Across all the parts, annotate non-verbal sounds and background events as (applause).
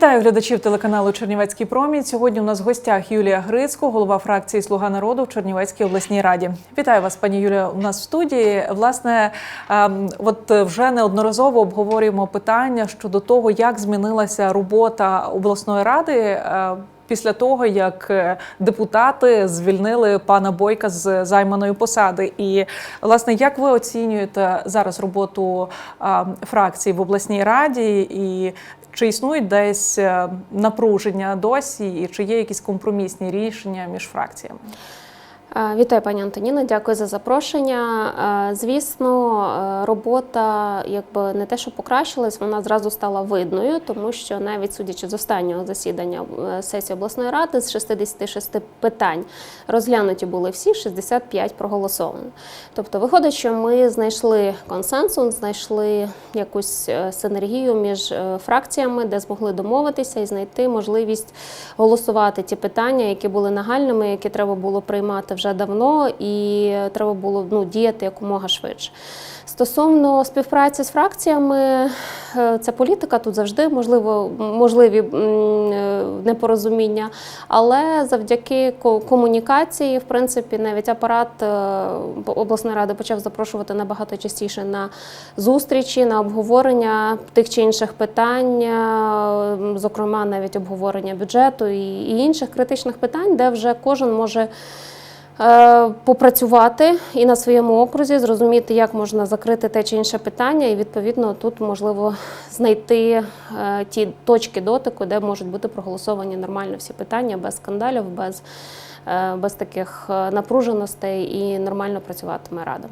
Вітаю глядачів телеканалу Чернівецький промінь. Сьогодні у нас в гостях Юлія Грицько, голова фракції Слуга народу в Чернівецькій обласній раді. Вітаю вас, пані Юлія. У нас в студії. Власне, ем, от вже неодноразово обговорюємо питання щодо того, як змінилася робота обласної ради. е, Після того, як е, депутати звільнили пана Бойка з займаної посади, і власне, як ви оцінюєте зараз роботу а, фракції в обласній раді, і чи існують десь е, напруження досі, і чи є якісь компромісні рішення між фракціями? Е, Вітаю, пані Антоніно, дякую за запрошення. Е, Звісно, е, робота якби не те, що покращилась, вона зразу стала видною, тому що навіть судячи з останнього засідання сесії обласної ради з 66 питань розглянуті були всі, 65 проголосовано. Тобто, виходить, що ми знайшли консенсус, знайшли якусь синергію між фракціями, де змогли домовитися і знайти можливість голосувати ті питання, які були нагальними, які треба було приймати вже давно, і треба було ну, діяти якомога швидше. Стосовно співпраці з фракціями, е, це політика тут завжди можливо можливі е, непорозуміння, але завдяки комунікації, в принципі, навіть апарат е, обласної ради почав запрошувати набагато частіше на зустрічі, на обговорення тих чи інших питань, зокрема навіть обговорення бюджету і інших критичних питань, де вже кожен може. Е, Попрацювати і на своєму окрузі, зрозуміти, як можна закрити те чи інше питання, і відповідно тут можливо знайти е, ті точки дотику, де можуть бути проголосовані нормально всі питання без скандалів, без, е, без таких напруженостей і нормально працюватиме рада.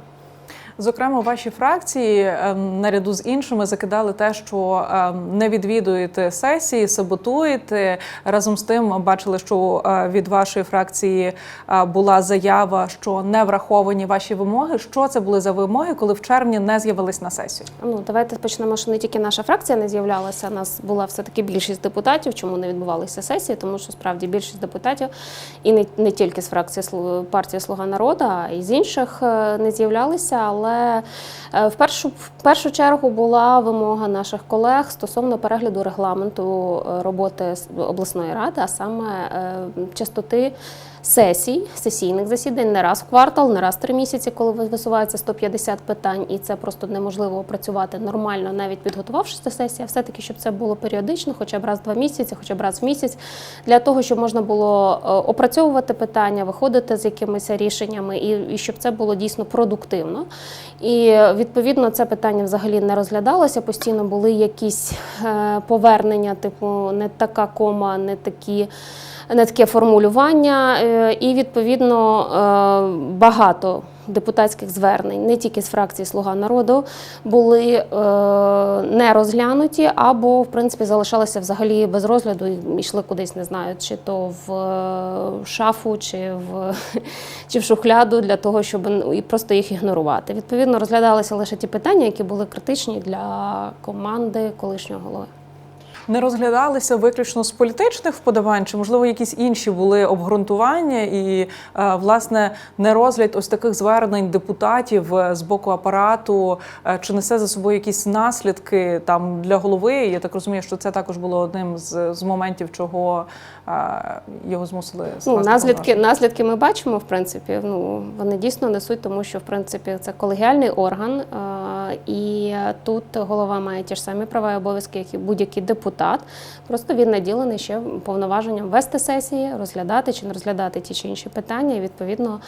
Зокрема, ваші фракції ем, наряду з іншими закидали те, що ем, не відвідуєте сесії, саботуєте. Разом з тим бачили, що е, від вашої фракції е, була заява, що не враховані ваші вимоги. Що це були за вимоги, коли в червні не з'явились на сесію? Ну, давайте почнемо, що не тільки наша фракція не з'являлася. Нас була все-таки більшість депутатів. Чому не відбувалися сесії? Тому що справді більшість депутатів і не, не тільки з фракції «Слу- партії Слуга народу, а й з інших е, не з'являлися. Але е, в першу, в першу чергу була вимога наших колег стосовно перегляду регламенту е, роботи обласної ради, а саме е, частоти. Сесій, сесійних засідань не раз в квартал, не раз в три місяці, коли висувається 150 питань, і це просто неможливо опрацювати нормально, навіть підготувавшись до сесії, а все-таки, щоб це було періодично, хоча б раз в два місяці, хоча б раз в місяць, для того, щоб можна було е, опрацьовувати питання, виходити з якимись рішеннями, і, і щоб це було дійсно продуктивно. І відповідно це питання взагалі не розглядалося. Постійно були якісь е, повернення, типу не така кома, не такі не таке формулювання, е, і відповідно е, багато депутатських звернень, не тільки з фракції Слуга народу, були е, не розглянуті або в принципі залишалися взагалі без розгляду і йшли кудись, не знаю, чи то в шафу, чи в (laughs) чи в шухляду для того, щоб і просто їх ігнорувати. Відповідно, розглядалися лише ті питання, які були критичні для команди колишнього голови. Не розглядалися виключно з політичних вподобань, чи можливо якісь інші були обґрунтування, і е, власне не розгляд ось таких звернень депутатів е, з боку апарату, е, чи несе за собою якісь наслідки там для голови. Я так розумію, що це також було одним з, з моментів, чого його змусили Ну, наслідки, наслідки ми бачимо, в принципі, ну, вони дійсно несуть, тому що в принципі це колегіальний орган, і тут голова має ті ж самі права і обов'язки, як і будь-який депутат. Просто він наділений ще повноваженням вести сесії, розглядати чи не розглядати ті чи інші питання. І відповідно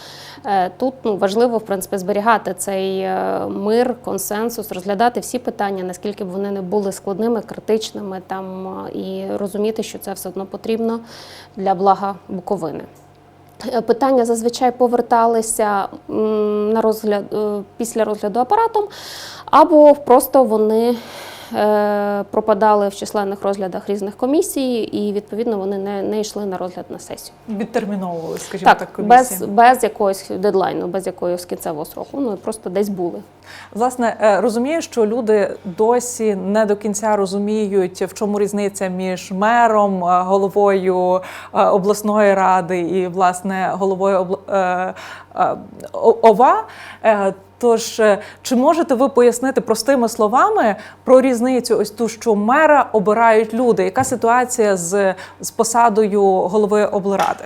е, тут ну, важливо в принципі зберігати цей е, мир, консенсус, розглядати всі питання, наскільки б вони не були складними, критичними, там е, і розуміти, що це все одно потрібно для блага Буковини. Е, Питання зазвичай поверталися на розгляд е, після розгляду апаратом, або просто вони пропадали в численних розглядах різних комісій, і відповідно вони не, не йшли на розгляд на сесію. відтерміновували, скажімо так, Так, комісії. без, без якогось дедлайну, без якогось кінцевого сроку. Ну просто десь були. Власне, е, розумію, що люди досі не до кінця розуміють, в чому різниця між мером, е, головою е, обласної ради і власне головою е, е, ОВА. Тож, е, чи можете ви пояснити простими словами про різницю, ось ту, що мера обирають люди? Яка ситуація з, з посадою голови облради?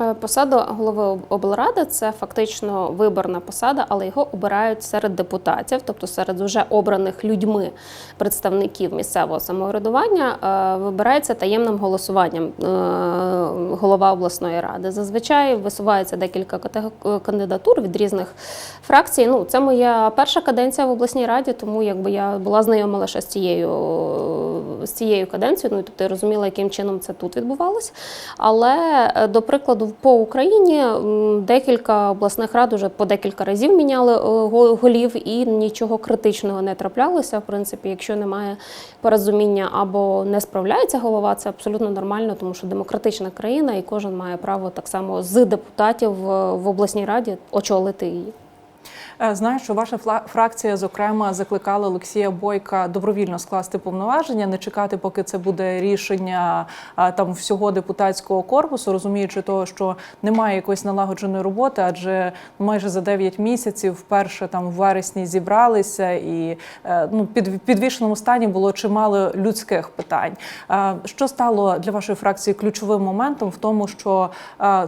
Е, Посада голови облради це фактично виборна посада, але його обирають серед депутатів, тобто серед вже обраних людьми представників місцевого самоврядування. е, Вибирається таємним голосуванням е, голова обласної ради. Зазвичай висувається декілька кандидатур від різних фракцій. Ну, це моя перша каденція в обласній раді, тому якби я була знайома лише з цією з цією каденцією. Ну тобто я розуміла, яким чином це тут відбувалося. Але е, до прикладу, по Україні декілька обласних рад уже по декілька разів міняли е, голів, і нічого критичного не траплялося. В принципі, якщо немає порозуміння або не справляється голова, це абсолютно нормально, тому що демократична країна, і кожен має право так само з депутатів в в обласній раді очолити її. Е, Знаю, що ваша фракція, зокрема, закликала Олексія Бойка добровільно скласти повноваження, не чекати, поки це буде рішення там всього депутатського корпусу, розуміючи того, що немає якоїсь налагодженої роботи, адже майже за 9 місяців вперше там в вересні зібралися, і е, ну під підвішеному стані було чимало людських питань. Е, Що стало для вашої фракції ключовим моментом в тому, що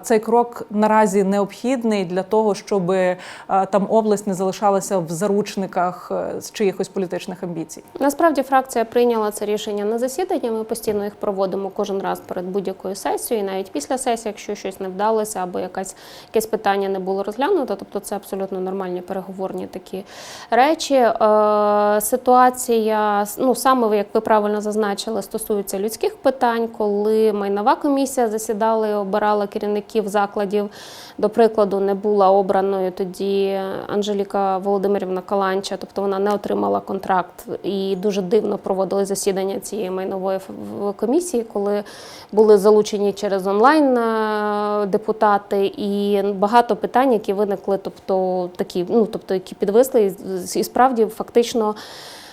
цей крок наразі необхідний для того, щоб там область не залишалася в заручниках е, з чиїхось політичних амбіцій? Насправді фракція прийняла це рішення на засідання. Ми постійно їх проводимо кожен раз перед будь-якою сесією, і навіть після сесії, якщо щось не вдалося або якась якесь питання не було розглянуто. Тобто це абсолютно нормальні переговорні такі речі. Е, ситуація, ну саме як ви правильно зазначили, стосується людських питань, коли майнова комісія засідала і обирала керівників закладів. До прикладу, не була обраною тоді Анжеліка Володимирівна Каланча, тобто вона не отримала контракт і дуже дивно проводили засідання цієї майнової комісії, коли були залучені через онлайн е, депутати, і багато питань, які виникли, тобто такі, ну тобто які підвисли, і справді фактично.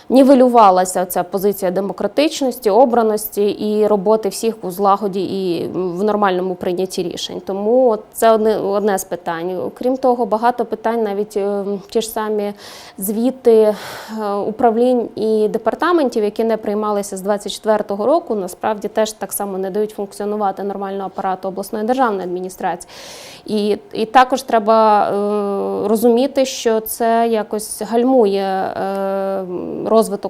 Нівелювалася ця позиція демократичності, обраності і роботи всіх у злагоді і в нормальному прийнятті рішень. Тому це одне, одне з питань. Крім того, багато питань, навіть е, ті ж самі звіти е, управлінь і департаментів, які не приймалися з 24-го року, насправді теж так само не дають функціонувати нормально апарату обласної державної адміністрації. І, і також треба е, розуміти, що це якось гальмує е,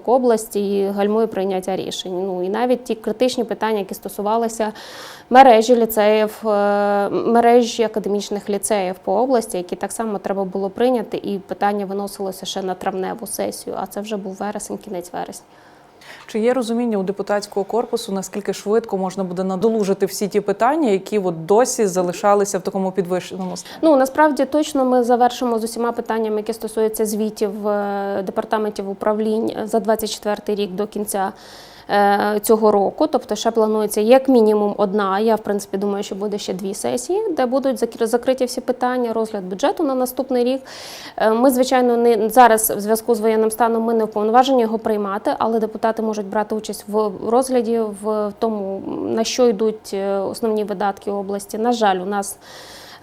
області і гальмує прийняття рішень. Ну і навіть ті критичні питання, які стосувалися мережі ліцеїв, е, мережі академічних ліцеїв по області, які так само треба було прийняти, і питання виносилося ще на травневу сесію. А це вже був вересень, кінець вересня. Чи є розуміння у депутатського корпусу, наскільки швидко можна буде надолужити всі ті питання, які от досі залишалися в такому підвищеному стані? Ну насправді точно ми завершимо з усіма питаннями, які стосуються звітів е, департаментів управлінь за 24 рік до кінця. Е, Цього року, тобто ще планується як мінімум одна. Я в принципі думаю, що буде ще дві сесії, де будуть закр- закриті всі питання, розгляд бюджету на наступний рік. Е, Ми, звичайно, не зараз в зв'язку з воєнним станом ми не вповноважені його приймати, але депутати можуть брати участь в розгляді в тому, на що йдуть е, основні видатки області. На жаль, у нас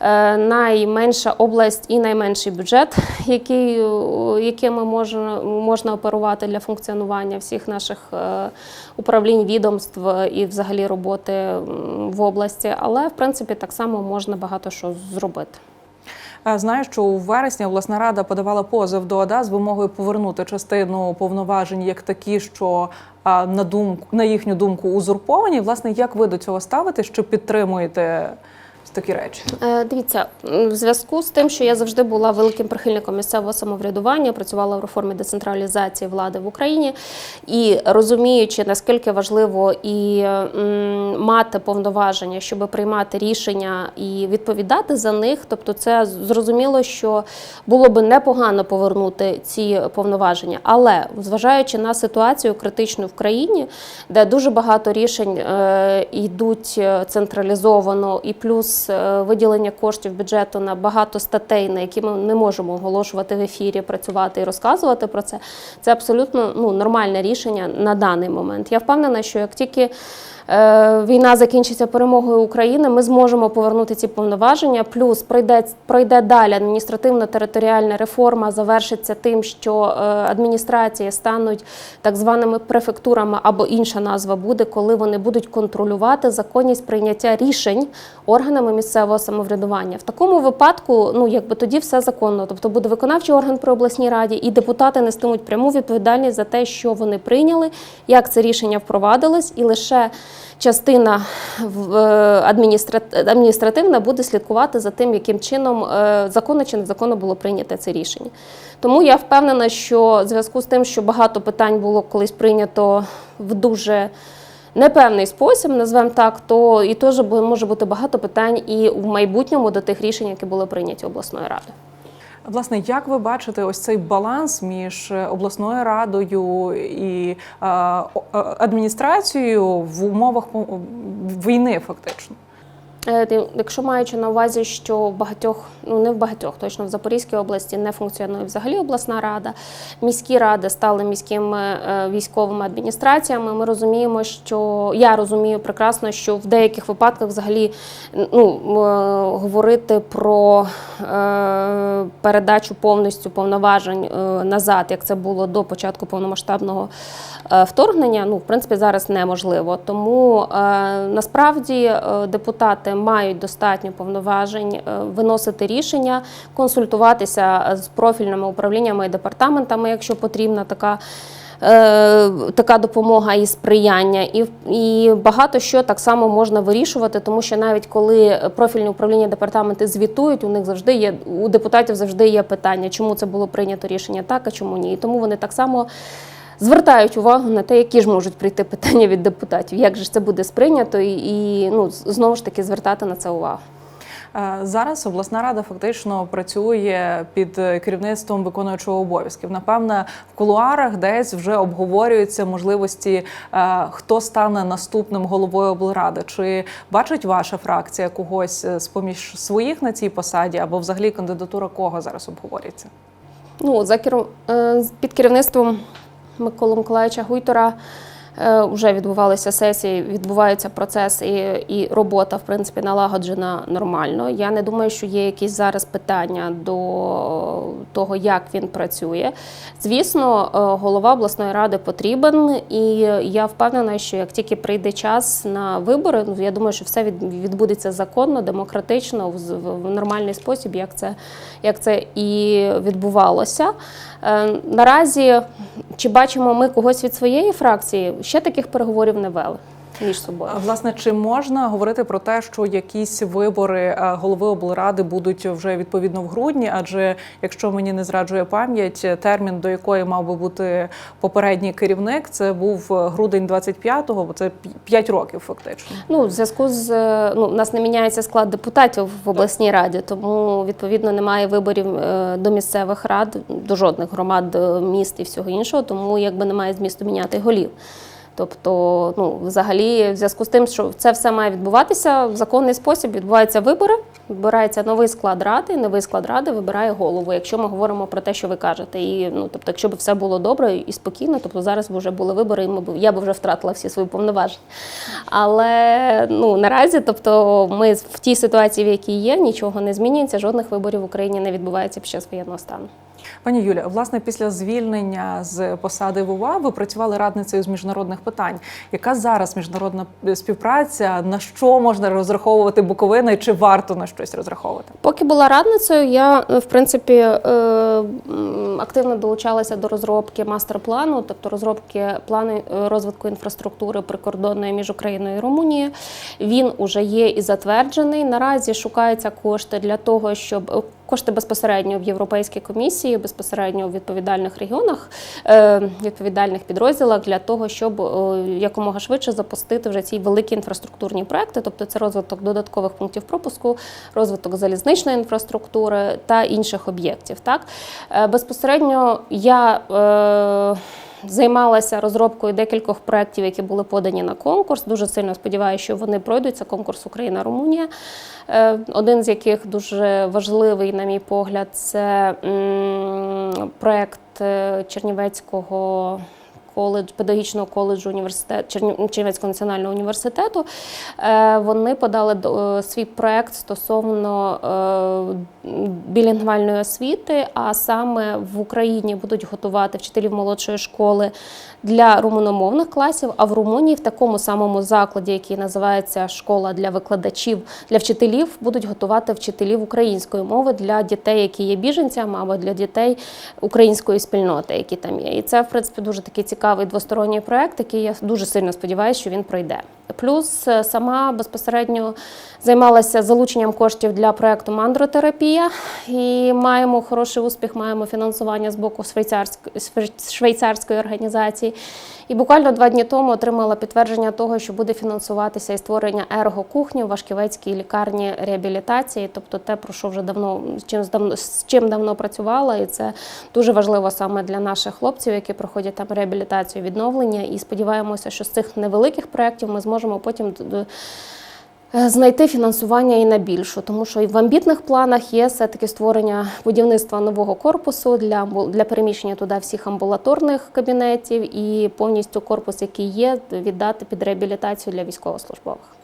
найменша область і найменший бюджет, який, е, якими можна, можна оперувати для функціонування всіх наших е, управлінь, відомств і взагалі роботи в області. Але в принципі так само можна багато що зробити. Е, Знаю, що у вересні обласна рада подавала позов до ОДА з вимогою повернути частину повноважень як такі, що на думку на їхню думку узурповані. Власне, як ви до цього ставите? Що підтримуєте такі речі? Е, Дивіться, в зв'язку з тим, що я завжди була великим прихильником місцевого самоврядування, працювала в реформі децентралізації влади в Україні і розуміючи, наскільки важливо і мати повноваження, щоб приймати рішення і відповідати за них, тобто це зрозуміло, що було би непогано повернути ці повноваження. Але зважаючи на ситуацію критичну в країні, де дуже багато рішень е, йдуть е, централізовано, і плюс е, виділення коштів бюджету на багато статей, на які ми не можемо оголошувати в ефірі, працювати і розказувати про це. Це абсолютно ну, нормальне рішення на даний момент. Я впевнена, що як тільки війна закінчиться перемогою України, ми зможемо повернути ці повноваження. Плюс пройде, пройде далі адміністративно-територіальна реформа, завершиться тим, що е, адміністрації стануть так званими префектурами або інша назва буде, коли вони будуть контролювати законність прийняття рішень органами місцевого самоврядування. В такому випадку, ну якби тоді все законно. Тобто буде виконавчий орган при обласній раді, і депутати нестимуть пряму відповідальність за те, що вони прийняли, як це рішення впровадилось, і лише частина е, адміністра- адміністративна буде слідкувати за тим, яким чином е, законно чи незаконно було прийнято це рішення. Тому я впевнена, що в зв'язку з тим, що багато питань було колись прийнято в дуже непевний спосіб, назвемо так, то і теж може бути багато питань і в майбутньому до тих рішень, які були прийняті обласною радою. Власне, як ви бачите ось цей баланс між е, обласною радою і е, е, адміністрацією в умовах війни, фактично? Е, Якщо маючи на увазі, що в багатьох, ну не в багатьох, точно в Запорізькій області не функціонує взагалі обласна рада, міські ради стали міськими е, військовими адміністраціями. Ми розуміємо, що я розумію прекрасно, що в деяких випадках взагалі ну, е, говорити про передачу повністю повноважень назад, як це було до початку повномасштабного вторгнення, ну в принципі зараз неможливо. Тому насправді депутати мають достатньо повноважень е, виносити рішення, консультуватися з профільними управліннями і департаментами, якщо потрібна така. е, Така допомога і сприяння, і, і багато що так само можна вирішувати, тому що навіть коли профільні управління департаменти звітують, у них завжди є у депутатів завжди є питання, чому це було прийнято рішення так, а чому ні. І тому вони так само звертають увагу на те, які ж можуть прийти питання від депутатів, як же це буде сприйнято, і, і ну знову ж таки звертати на це увагу. Е, Зараз обласна рада фактично працює під е, керівництвом виконуючого обов'язків. Напевне, в кулуарах десь вже обговорюються можливості, е, хто стане наступним головою облради. Чи бачить ваша фракція когось з поміж своїх на цій посаді, або взагалі кандидатура кого зараз обговорюється? Ну, за керу... під керівництвом Миколи Миколаївича Гуйтора вже відбувалися сесії, відбувається процес і, і робота, в принципі, налагоджена нормально. Я не думаю, що є якісь зараз питання до того, як він працює. Звісно, е, голова обласної ради потрібен, і я впевнена, що як тільки прийде час на вибори, ну я думаю, що все відбудеться законно, демократично, в нормальний спосіб, як це, як це і відбувалося. Е, Наразі чи бачимо ми когось від своєї фракції? Ще таких переговорів не вели між собою. А, Власне, чи можна говорити про те, що якісь вибори е, голови облради будуть вже відповідно в грудні? Адже якщо мені не зраджує пам'ять, термін до якої мав би бути попередній керівник, це був е, грудень 25-го, бо це 5 років фактично. Ну, в зв'язку з е, ну, у нас не міняється склад депутатів в обласній раді, тому відповідно немає виборів до місцевих рад, до жодних громад, міст і всього іншого, тому якби немає змісту міняти голів. Тобто, ну, взагалі, в зв'язку з тим, що це все має відбуватися в законний спосіб, відбуваються вибори, вибирається новий склад ради, новий склад ради вибирає голову. Якщо ми говоримо про те, що ви кажете, і ну тобто, якщо б все було добре і спокійно, тобто зараз б вже були вибори, і ми б я б вже втратила всі свої повноваження. Але ну наразі, тобто, ми в тій ситуації, в якій є, нічого не змінюється, жодних виборів в Україні не відбувається під час воєнного стану. Пані Юля, власне, після звільнення з посади в УВА ви працювали радницею з міжнародних питань. Яка зараз міжнародна співпраця? На що можна розраховувати Буковина і чи варто на щось розраховувати? Поки була радницею, я е, в принципі е, активно долучалася до розробки мастер-плану, тобто розробки плану е, розвитку інфраструктури прикордонної між Україною і Румунією. Він уже є і затверджений. Наразі шукаються кошти для того, щоб кошти безпосередньо в Європейській комісії, безпосередньо в відповідальних регіонах, е, відповідальних підрозділах для того, щоб е, якомога швидше запустити вже ці великі інфраструктурні проекти, тобто це розвиток додаткових пунктів пропуску, розвиток залізничної інфраструктури та інших об'єктів. Так Е, безпосередньо я. Займалася розробкою декількох проєктів, які були подані на конкурс. Дуже сильно сподіваюся, що вони пройдуть. Це конкурс Україна-Румунія. Е, Один з яких дуже важливий, на мій погляд, це проєкт е, Чернівецького коледж, педагогічного коледжу університет Чернів- Чернівецького національного університету. Е, Вони подали е, свій проект стосовно е, білінгвальної освіти, а саме в Україні будуть готувати вчителів молодшої школи для румуномовних класів, а в Румунії в такому самому закладі, який називається школа для викладачів для вчителів, будуть готувати вчителів української мови для дітей, які є біженцями, або для дітей української спільноти, які там є. І це, в принципі, дуже такий цікавий двосторонній проект, який я дуже сильно сподіваюся, що він пройде. Плюс е, сама безпосередньо займалася залученням коштів для проекту мандротерапія і маємо хороший успіх, маємо фінансування з боку швейцарської організації. І буквально два дні тому отримала підтвердження того, що буде фінансуватися і створення ергокухні в Вашківецькій лікарні реабілітації, тобто те, про що вже давно чим давно з чим давно працювала, і це дуже важливо саме для наших хлопців, які проходять там реабілітацію, відновлення. І сподіваємося, що з цих невеликих проєктів ми зможемо потім знайти фінансування і на більшу, тому що і в амбітних планах є все-таки створення будівництва нового корпусу для, для переміщення туди всіх амбулаторних кабінетів і повністю корпус, який є, віддати під реабілітацію для військовослужбових.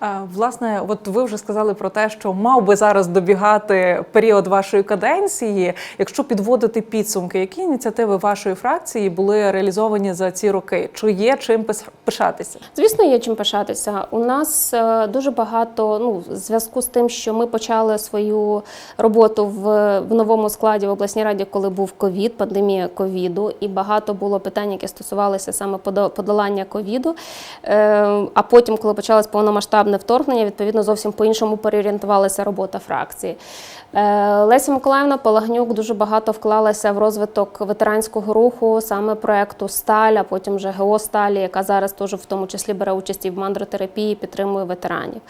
А, Власне, от ви вже сказали про те, що мав би зараз добігати період вашої каденції. Якщо підводити підсумки, які ініціативи вашої фракції були реалізовані за ці роки? Чи є чим пишатися? Звісно, є чим пишатися. У нас е, дуже багато ну, в зв'язку з тим, що ми почали свою роботу в, в новому складі в обласній раді, коли був ковід, пандемія ковіду, і багато було питань, які стосувалися саме подо- подолання ковіду. Е, А потім, коли почалось повномасштабне вторгнення, відповідно зовсім по-іншому переорієнтувалася робота фракції. Е, Леся Миколаївна Палагнюк дуже багато вклалася в розвиток ветеранського руху, саме проекту Сталь, а потім вже ГО Сталі, яка зараз теж в тому числі бере участь і в мандротерапії, підтримує ветеранів.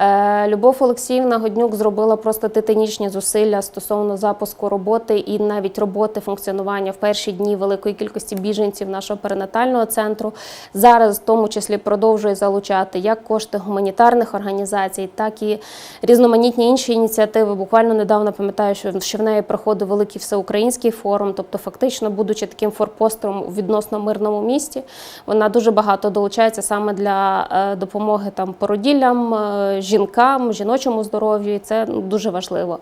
Е, Любов Олексіївна Годнюк зробила просто титанічні зусилля стосовно запуску роботи і навіть роботи функціонування в перші дні великої кількості біженців нашого перинатального центру. Зараз в тому числі продовжує залучати як кошти гуманітарних організацій, так і різноманітні інші ініціативи. Буквально недавно пам'ятаю, що в неї проходив великий всеукраїнський форум. Тобто, фактично, будучи таким форпостом у відносно мирному місті, вона дуже багато долучається саме для е, допомоги там породіллям, е, жінкам, жіночому здоров'ю, і це дуже важливо.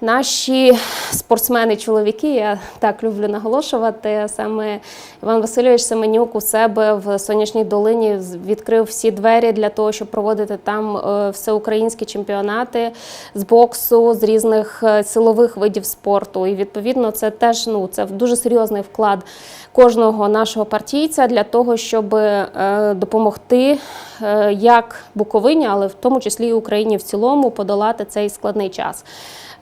Наші спортсмени-чоловіки, я так люблю наголошувати. Саме Іван Васильович Семенюк у себе в сонячній долині відкрив всі двері для того, щоб проводити там е, всеукраїнські чемпіонати з боксу, з різних е, силових видів спорту. І відповідно це теж ну це дуже серйозний вклад кожного нашого партійця для того, щоб е, допомогти е, як Буковині, але в тому числі і Україні в цілому подолати цей складний час.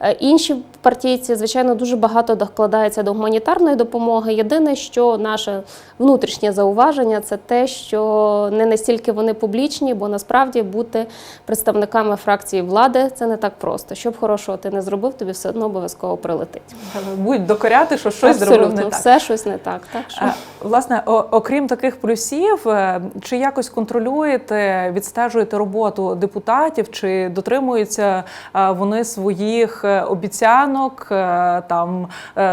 Е, Інші партійці, звичайно, дуже багато докладається до гуманітарної допомоги. Єдине, що наше внутрішнє зауваження, це те, що не настільки вони публічні, бо насправді бути представниками фракції влади це не так просто. Щоб хорошого ти не зробив, тобі все одно обов'язково прилетить. Будь докоряти, що щось зробив не так. все щось не так. Так що Власне, окрім таких плюсів, е, чи якось контролюєте, відстежуєте роботу депутатів, чи дотримуються е, вони своїх е, обіцянок? Там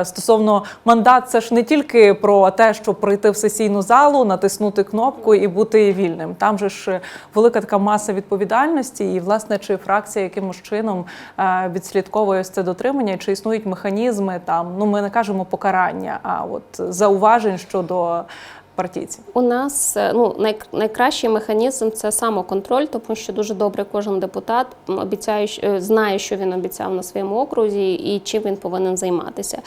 стосовно мандат, це ж не тільки про те, щоб прийти в сесійну залу, натиснути кнопку і бути вільним. Там же ж велика така маса відповідальності, і власне чи фракція якимось чином відслідковує це дотримання, чи існують механізми там. Ну ми не кажемо покарання, а от зауважень щодо партійців. У нас е, ну най, найкращий механізм це самоконтроль, тому що дуже добре кожен депутат обіцяє, е, знає, що він обіцяв на своєму окрузі і чим він повинен займатися.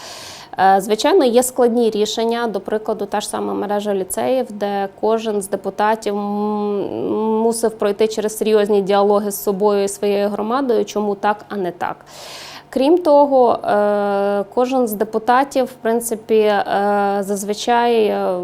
Е, Звичайно, є складні рішення, до прикладу, та ж сама мережа ліцеїв, де кожен з депутатів мусив пройти через серйозні діалоги з собою і своєю громадою, чому так, а не так. Крім того, е, кожен з депутатів, в принципі, е, зазвичай. е,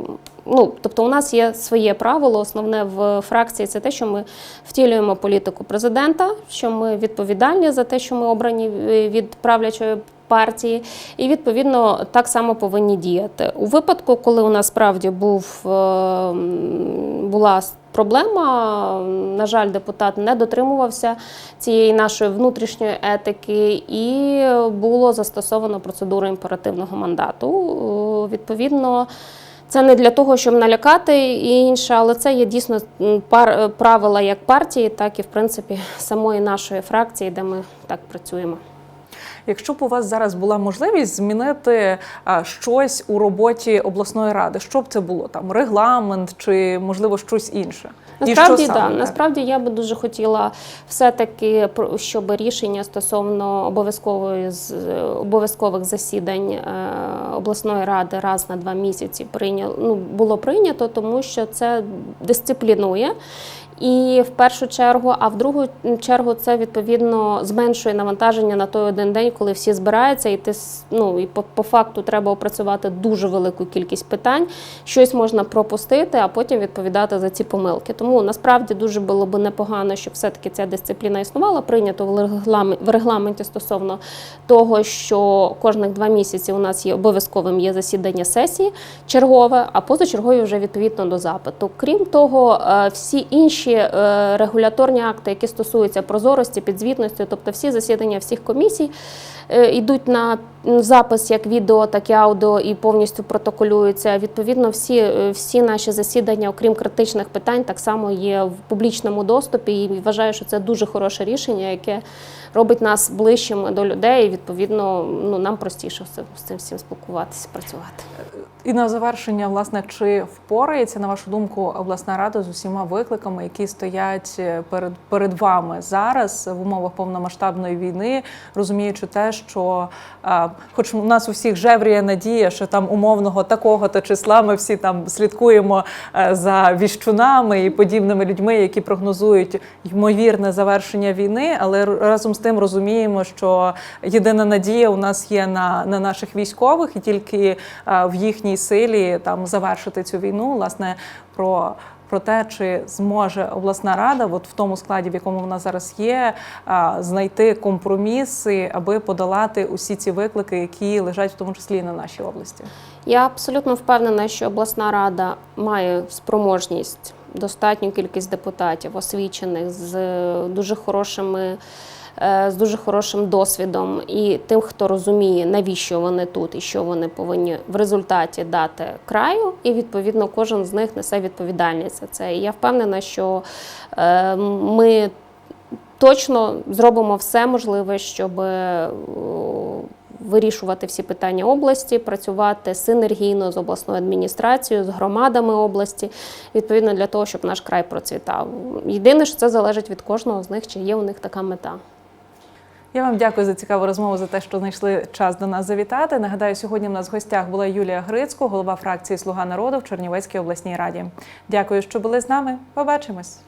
Ну, тобто, у нас є своє правило. Основне в фракції це те, що ми втілюємо політику президента, що ми відповідальні за те, що ми обрані від правлячої партії, і відповідно так само повинні діяти. У випадку, коли у нас справді був була проблема, на жаль, депутат не дотримувався цієї нашої внутрішньої етики, і було застосовано процедуру імперативного мандату. Е, Відповідно. Це не для того, щоб налякати і інше, але це є дійсно пар, правила як партії, так і в принципі самої нашої фракції, де ми так працюємо. Якщо б у вас зараз була можливість змінити щось у роботі обласної ради, що б це було там регламент чи можливо щось інше? Насправді, що да, насправді я би дуже хотіла все-таки щоб рішення стосовно обов'язкової обов'язкових засідань е, обласної ради раз на два місяці прийняло ну, було прийнято, тому що це дисциплінує. І в першу чергу, а в другу чергу, це відповідно зменшує навантаження на той один день, коли всі збираються, і ти ну і по, по факту треба опрацювати дуже велику кількість питань. Щось можна пропустити, а потім відповідати за ці помилки. Тому насправді дуже було б непогано, щоб все-таки ця дисципліна існувала. Прийнято в регламенті стосовно того, що кожних два місяці у нас є обов'язковим є засідання сесії чергове, а позачергові вже відповідно до запиту. Крім того, е, всі інші е, регуляторні акти, які стосуються прозорості, підзвітності, тобто всі засідання всіх комісій. Е, Йдуть на запис як відео, так і аудіо, і повністю протоколюються. Відповідно, всі, е, всі наші засідання, окрім критичних питань, так само є в публічному доступі. І вважаю, що це дуже хороше рішення, яке робить нас ближчими до людей. І відповідно, ну нам простіше цим- з цим всім спілкуватися, працювати. І на завершення, власне, чи впорається на вашу думку обласна рада з усіма викликами, які стоять е, перед перед вами зараз в умовах повномасштабної війни, розуміючи те, що, хоч у нас у всіх жевріє надія, що там умовного такого то числа ми всі там слідкуємо е, за віщунами і подібними людьми, які прогнозують ймовірне завершення війни, але разом з тим розуміємо, що єдина надія у нас є на, на наших військових, і тільки е, в їхній силі там завершити цю війну, власне, про. Про те, чи зможе обласна рада, от в тому складі, в якому вона зараз є, знайти компроміси, аби подолати усі ці виклики, які лежать в тому числі і на нашій області. Я абсолютно впевнена, що обласна рада має спроможність, достатню кількість депутатів, освічених з дуже хорошими. Е, З дуже хорошим досвідом і тим, хто розуміє, навіщо вони тут і що вони повинні в результаті дати краю, і відповідно кожен з них несе відповідальність за це. І я впевнена, що е, ми точно зробимо все можливе, щоб е, вирішувати всі питання області, працювати синергійно з обласною адміністрацією, з громадами області, відповідно для того, щоб наш край процвітав. Єдине, що це залежить від кожного з них, чи є у них така мета. Я вам дякую за цікаву розмову за те, що знайшли час до нас завітати. Нагадаю, сьогодні в нас в гостях була Юлія Грицько, голова фракції Слуга народу в Чернівецькій обласній раді. Дякую, що були з нами. Побачимось.